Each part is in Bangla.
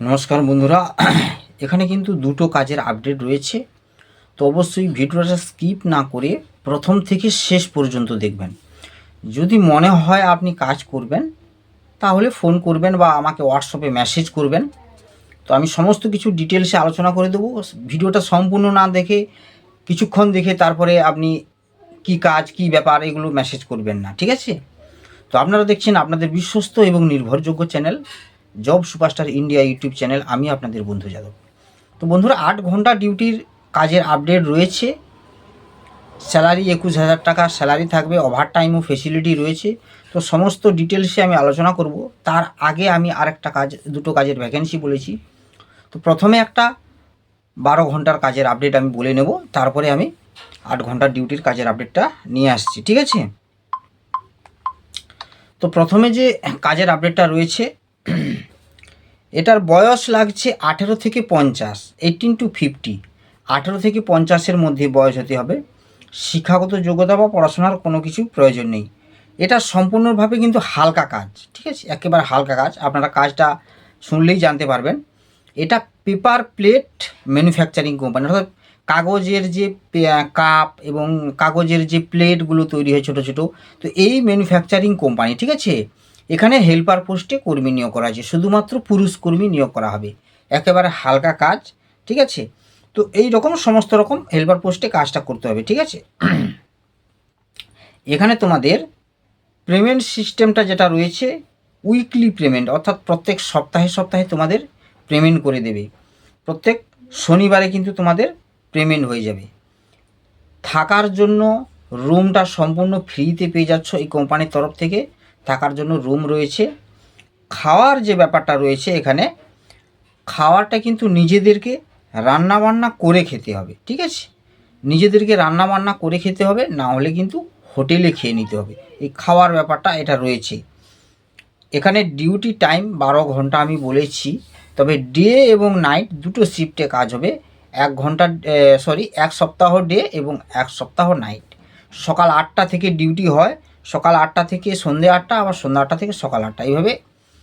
নমস্কার বন্ধুরা। এখানে কিন্তু দুটো কাজের আপডেট রয়েছে। তো অবশ্যই ভিডিওটা স্কিপ না করে প্রথম থেকে শেষ পর্যন্ত দেখবেন। যদি মনে হয় আপনি কাজ করবেন, তাহলে ফোন করবেন বা আমাকে হোয়াটসঅ্যাপে মেসেজ করবেন। তো আমি সমস্ত কিছু ডিটেলসে আলোচনা করে দেবো। ভিডিওটা সম্পূর্ণ না দেখে কিছুক্ষণ দেখে তারপরে আপনি কি কাজ, কি ব্যাপার, এগুলো মেসেজ করবেন না, ঠিক আছে? তো আপনারা দেখছেন আপনাদের বিশ্বস্ত এবং নির্ভরযোগ্য channel job superstar India YouTube channel, আমি আপনাদের বন্ধু যাদব। তো বন্ধুরা, আট ঘণ্টা ডিউটির কাজের আপডেট রয়েছে। স্যালারি একুশ হাজার টাকা, স্যালারি থাকবে, ওভার টাইমও ফেসিলিটি রয়েছে। তো সমস্ত ডিটেলসে আমি আলোচনা করব। তার আগে আমি আরেকটা কাজ, দুটো কাজের ভ্যাকেন্সি বলেছি। তো প্রথমে একটা বারো ঘণ্টার কাজের আপডেট আমি বলে নেব। তারপরে আমি আট ঘণ্টার ডিউটির কাজের আপডেটটা নিয়ে আসছি, ঠিক আছে? তো প্রথমে যে কাজের আপডেটটা রয়েছে এটার বয়স লাগছে আঠেরো থেকে পঞ্চাশ এইটিন টু ফিফটি আঠেরো থেকে পঞ্চাশের মধ্যে বয়স হতে হবে। শিক্ষাগত যোগ্যতা বা পড়াশোনার কোনো কিছু প্রয়োজন নেই। এটা সম্পূর্ণভাবে কিন্তু হালকা কাজ, ঠিক আছে? একেবারে হালকা কাজ। আপনারা কাজটা শুনলেই জানতে পারবেন। এটা পেপার প্লেট ম্যানুফ্যাকচারিং কোম্পানি অর্থাৎ কাগজের যে কাপ এবং কাগজের যে প্লেটগুলো তৈরি হয় ছোটো ছোটো, তো এই ম্যানুফ্যাকচারিং কোম্পানি ঠিক আছে? এখানে হেল্পার পোস্টে কর্মী নিয়োগ করা আছে শুধুমাত্র পুরুষ কর্মী নিয়োগ করা হবে। একেবারে হালকা কাজ, ঠিক আছে? তো এই রকম সমস্ত রকম হেল্পার পোস্টে কাজটা করতে হবে, ঠিক আছে? এখানে তোমাদের পেমেন্ট সিস্টেমটা যেটা রয়েছে উইকলি পেমেন্ট অর্থাৎ প্রত্যেক সপ্তাহে সপ্তাহে তোমাদের পেমেন্ট করে দেবে। প্রত্যেক শনিবারে কিন্তু তোমাদের পেমেন্ট হয়ে যাবে। থাকার জন্য রুমটা সম্পূর্ণ ফ্রিতে পেয়ে যাচ্ছ এই কোম্পানির তরফ থেকে। থাকার জন্য রুম রয়েছে। খাওয়ার যে ব্যাপারটা রয়েছে এখানে, খাওয়ারটা কিন্তু নিজেদেরকে রান্না বান্না করে খেতে হবে, ঠিক আছে? নিজেদেরকে রান্না বান্না করে খেতে হবে, না হলে কিন্তু হোটেলে খেয়ে নিতে হবে। এই খাওয়ার ব্যাপারটা এটা রয়েছে। এখানে ডিউটি টাইম বারো ঘণ্টা আমি বলেছি, তবে ডে এবং নাইট দুটো শিফটে কাজ হবে। এক ঘণ্টা সরি, এক সপ্তাহ ডে এবং এক সপ্তাহ নাইট। সকাল আটটা থেকে ডিউটি হয় সকাল আটটা থেকে সন্ধে আটটা, আবার সন্ধ্যা আটটা থেকে সকাল আটটা। এইভাবে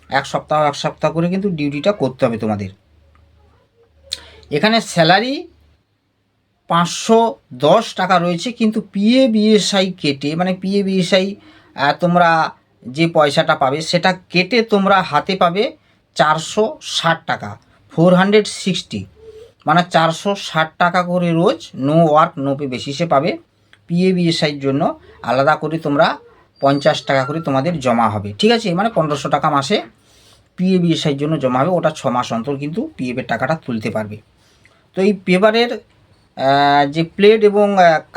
এক সপ্তাহ এক সপ্তাহ করে কিন্তু ডিউটিটা করতে হবে তোমাদের। এখানে স্যালারি পাঁচশো দশ টাকা রয়েছে, কিন্তু পিএ বিএসআই কেটে মানে পিএ বিএসআই তোমরা যে পয়সাটা পাবে, সেটা কেটে তোমরা হাতে পাবে চারশো ষাট টাকা, ফোর হান্ড্রেড সিক্সটি। মানে চারশো ষাট টাকা করে রোজ, নো ওয়ার্ক, নো পে বেসিসে পাবে পিএ বিএসআইয়ের জন্য। আলাদা করে তোমরা পঞ্চাশ টাকা করে তোমাদের জমা হবে, ঠিক আছে? মানে পনেরোশো টাকা মাসে পিএ বিএসআইয়ের জন্য জমা হবে, ওটা ছ মাস অন্তর কিন্তু পিএফের টাকাটা তুলতে পারবে। তো এই পেপারের যে প্লেট এবং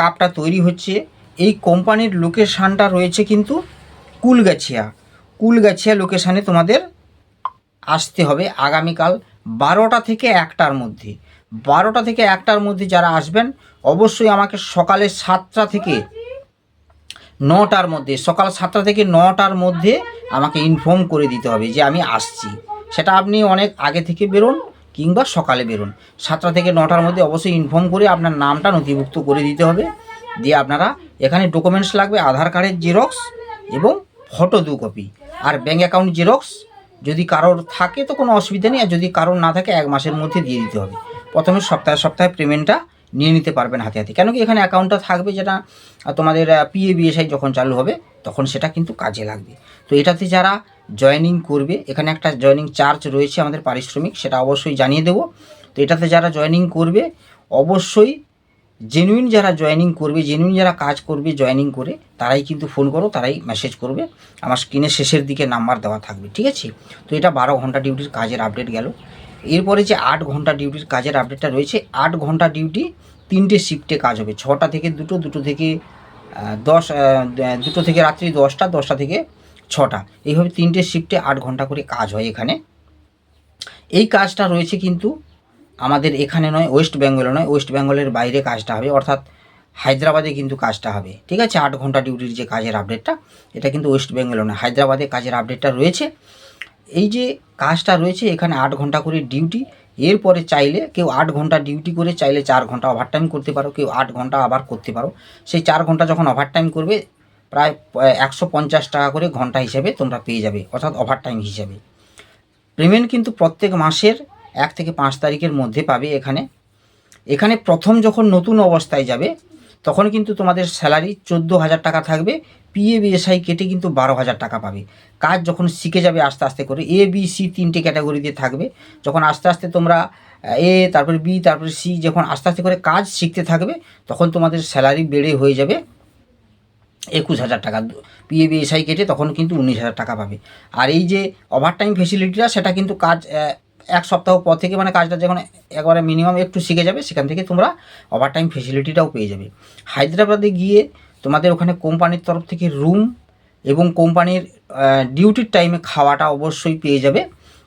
কাপটা তৈরি হচ্ছে, এই কোম্পানির লোকেশানটা রয়েছে কিন্তু কুলগাছিয়া। কুলগাছিয়া লোকেশানে তোমাদের আসতে হবে আগামীকাল বারোটা থেকে একটার মধ্যে। বারোটা থেকে একটার মধ্যে যারা আসবেন, অবশ্যই আমাকে সকালে সাতটা থেকে নটার মধ্যে, সকাল সাতটা থেকে নটার মধ্যে আমাকে ইনফর্ম করে দিতে হবে যে আমি আসছি। সেটা আপনি অনেক আগে থেকে বেরোন কিংবা সকালে বেরোন। সাতটা থেকে নটার মধ্যে অবশ্যই ইনফর্ম করে আপনার নামটা নথিভুক্ত করে দিতে হবে। দিয়ে আপনারা এখানে ডকুমেন্টস লাগবে, আধার কার্ডের জেরক্স এবং ফটো দু কপি আর ব্যাঙ্ক অ্যাকাউন্ট জেরক্স যদি কারোর থাকে তো কোনো অসুবিধা নেই। আর যদি কারোর না থাকে, এক মাসের মধ্যে দিয়ে দিতে হবে। প্রথমে সপ্তাহে সপ্তাহে পেমেন্টটা নিয়ে নিতে পারবেন হাতে হাতে। কেন কি এখানে অ্যাকাউন্টটা থাকবে যেটা তোমাদের পিএ বিএসআই যখন চালু হবে, তখন সেটা কিন্তু কাজে লাগবে। তো এটাতে যারা জয়েনিং করবে, এখানে একটা জয়েনিং চার্জ রয়েছে আমাদের পারিশ্রমিক, সেটা অবশ্যই জানিয়ে দেবো। তো এটাতে যারা জয়েনিং করবে, অবশ্যই জেনুইন যারা জয়েনিং করবে জেনুইন যারা কাজ করবে জয়েনিং করে, তারাই কিন্তু ফোন করো, তারাই মেসেজ করবে। আমার স্ক্রিনের শেষের দিকে নাম্বার দেওয়া থাকবে, ঠিক আছে? তো এটা বারো ঘণ্টা ডিউটির কাজের আপডেট গেল। এরপরে যে আট ঘণ্টা ডিউটির কাজের আপডেটটা রয়েছে, আট ঘণ্টা ডিউটি তিনটে শিফটে কাজ হবে। ছটা থেকে দুটো দুটো থেকে দশ দুটো থেকে রাত্রি দশটা দশটা থেকে ছটা। এইভাবে তিনটে শিফটে আট ঘণ্টা করে কাজ হয় এখানে। এই কাজটা রয়েছে কিন্তু আমাদের এখানে নয় ওয়েস্ট বেঙ্গলে নয় ওয়েস্ট বেঙ্গলের বাইরে কাজটা হবে, অর্থাৎ হায়দ্রাবাদে কিন্তু কাজটা হবে। ঠিক আছে? আট ঘণ্টা ডিউটির যে কাজের আপডেটটা এটা কিন্তু ওয়েস্ট বেঙ্গলে নয়, হায়দ্রাবাদে কাজের আপডেটটা রয়েছে। এই যে কাজটা রয়েছে, এখানে আট ঘণ্টা করে ডিউটি এরপরে চাইলে কেউ আট ঘণ্টা ডিউটি করে চাইলে চার ঘণ্টা ওভারটাইম করতে পারো, কেউ আট ঘণ্টা আবার করতে পারো। সেই চার ঘণ্টা যখন ওভারটাইম করবে, প্রায় একশো পঞ্চাশ টাকা করে ঘণ্টা হিসেবে তোমরা পেয়ে যাবে, অর্থাৎ ওভারটাইম হিসেবে। পেমেন্ট কিন্তু প্রত্যেক মাসের এক থেকে পাঁচ তারিখের মধ্যে পাবে এখানে। এখানে প্রথম যখন নতুন অবস্থায় যাবে, তখন কিন্তু তোমাদের স্যালারি চোদ্দ হাজার টাকা থাকবে পিএ বিএসআই কেটে কিন্তু বারো হাজার টাকা পাবে। কাজ যখন শিখে যাবে আস্তে আস্তে করে এ বি সি তিনটে ক্যাটাগরিতে থাকবে। যখন আস্তে আস্তে তোমরা এ তারপরে বি তারপরে সি যখন আস্তে আস্তে করে কাজ শিখতে থাকবে, তখন তোমাদের স্যালারি বেড়ে হয়ে যাবে একুশ হাজার টাকা। পিএ বিএসআই কেটে তখন কিন্তু উনিশ হাজার টাকা পাবে। আর এই যে ওভারটাইম ফেসিলিটিটা সেটা কিন্তু কাজ এক সপ্তাহ পর থেকে মানে কাজটা যখন একবারে মিনিমাম একটু শিখে যাবে, সেখান থেকে তোমরা ওভারটাইম ফেসিলিটিটাও পেয়ে যাবে। হায়দ্রাবাদে গিয়ে তোমাদের ওখানে কোম্পানির তরফ থেকে রুম এবং কোম্পানির ডিউটির টাইমে খাওয়াটা অবশ্যই পেয়ে যাবে।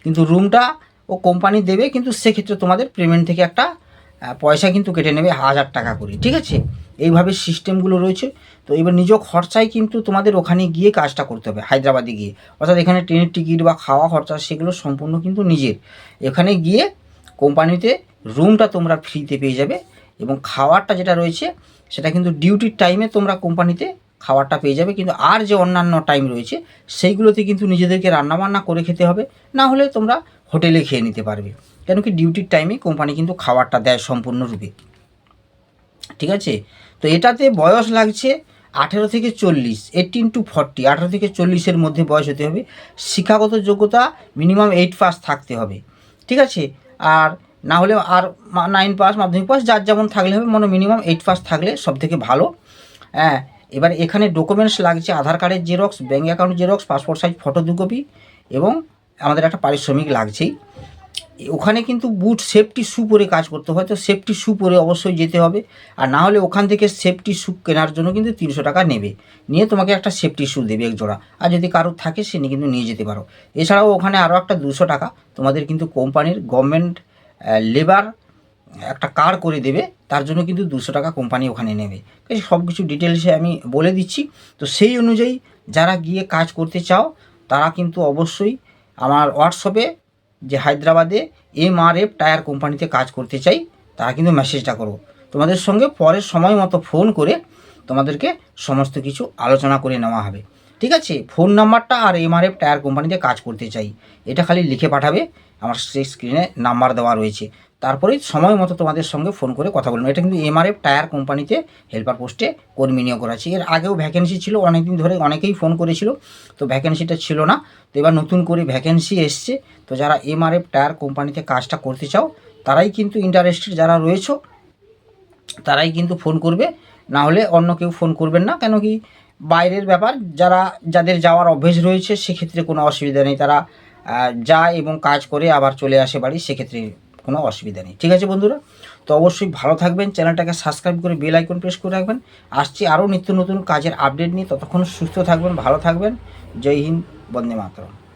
কিন্তু রুমটা ও কোম্পানি দেবে, কিন্তু সেক্ষেত্রে তোমাদের পেমেন্ট থেকে একটা পয়সা কিন্তু কেটে নেবে হাজার টাকা করে, ঠিক আছে? এইভাবে সিস্টেমগুলো রয়েছে। তো এবার নিজ খরচায় কিন্তু তোমাদের ওখানে গিয়ে কাজটা করতে হবে, হায়দ্রাবাদে গিয়ে। অর্থাৎ এখানে ট্রেনের টিকিট বা খাওয়া খরচা সেগুলো সম্পূর্ণ কিন্তু নিজের। এখানে গিয়ে কোম্পানিতে রুমটা তোমরা ফ্রিতে পেয়ে যাবে। এবং খাওয়ারটা যেটা রয়েছে, সেটা কিন্তু ডিউটির টাইমে তোমরা কোম্পানিতে খাবারটা পেয়ে যাবে। কিন্তু আর যে অন্যান্য টাইম রয়েছে, সেইগুলোতে কিন্তু নিজেদেরকে রান্নাবান্না করে খেতে হবে। না হলে তোমরা হোটেলে খেয়ে নিতে পারবে। কেন কি ডিউটির টাইমে কোম্পানি কিন্তু খাবারটা দেয় সম্পূর্ণরূপে। ঠিক আছে? তো এটাতে বয়স লাগছে আঠেরো থেকে চল্লিশ এইটিন টু ফর্টি আঠেরো থেকে চল্লিশের মধ্যে বয়স হতে হবে। শিক্ষাগত যোগ্যতা মিনিমাম এইট পাস থাকতে হবে। ঠিক আছে? আর না হলে আর নাইন পাস মাধ্যমিক পাস যার যেমন থাকলে হবে, মনে মিনিমাম এইট পাস থাকলে সব থেকে ভালো। হ্যাঁ এবার এখানে ডকুমেন্টস লাগছে, আধার কার্ডের xerox bank account xerox passport size photo দু কপি এবং আমাদের একটা পারিশ্রমিক লাগছেই। ওখানে কিন্তু বুট সেফটি শ্যু পরে কাজ করতে হয়, তো সেফটি শ্যু পরে অবশ্যই যেতে হবে। আর না হলে ওখান থেকে সেফটি শ্যু কেনার জন্য কিন্তু তিনশো টাকা নেবে। নিয়ে তোমাকে একটা সেফটি শ্যু দেবে এক জোড়া। আর যদি কারোর থাকে, সে কিন্তু নিয়ে যেতে পারো। এছাড়াও ওখানে আরও একটা দুশো টাকা তোমাদের কিন্তু কোম্পানির গভর্নমেন্ট লেবার একটা কার করে দেবে, তার জন্য কিন্তু দুশো টাকা কোম্পানি ওখানে নেবে। সব কিছু ডিটেলসে আমি বলে দিচ্ছি। তো সেই অনুযায়ী যারা গিয়ে কাজ করতে চাও, তারা কিন্তু অবশ্যই আমার হোয়াটসঅ্যাপে যে হায়দ্রাবাদে এম আর এফ টায়ার কোম্পানিতে কাজ করতে চাই, তারা কিন্তু মেসেজটা করো। তোমাদের সঙ্গে পরের সময় মতো ফোন করে তোমাদেরকে সমস্ত কিছু আলোচনা করে নেওয়া হবে। ঠিক আছে? ফোন নাম্বারটা আর এম আর এফ টায়ার কোম্পানিতে কাজ করতে চাই। এটা খালি লিখে পাঠাবে, আমার সেই স্ক্রিনে নাম্বার দেওয়া রয়েছে। তারপরেই সময় মতো তোমাদের সঙ্গে ফোন করে কথা বলব। এটা কিন্তু এমআরএফ টায়ার কোম্পানিতে হেল্পার পোস্টে কর্মী নিয়োগ করা আছে এর আগেও ভ্যাকেন্সি ছিল অনেক দিন ধরে অনেকেই ফোন করেছিল, তো ভ্যাকেন্সিটা ছিল না। তো এবার নতুন করে ভ্যাকেন্সি এসছে। তো যারা এমআরএফ টায়ার কোম্পানিতে কাজটা করতে চাও, তারাই কিন্তু ইন্টারেস্টেড যারা রয়েছে, তারাই কিন্তু ফোন করবে। না হলে অন্য কেউ ফোন করবেন না। কেন কি বাইরের ব্যাপার, যারা, যাদের যাওয়ার অভ্যেস রয়েছে, সেক্ষেত্রে কোনো অসুবিধা নেই। তারা যায় এবং কাজ করে আবার চলে আসে বাড়ি, সেক্ষেত্রে কোনো অসুবিধা নেই। ঠিক আছে বন্ধুরা? তো অবশ্যই ভালো থাকবেন, চ্যানেলটাকে সাবস্ক্রাইব করে বেল আইকন প্রেস করে রাখবেন। আসছি আরও নিত্য নতুন কাজের আপডেট নিয়ে। ততক্ষণ সুস্থ থাকবেন, ভালো থাকবেন। জয় হিন্দ, বন্দে মাতরম।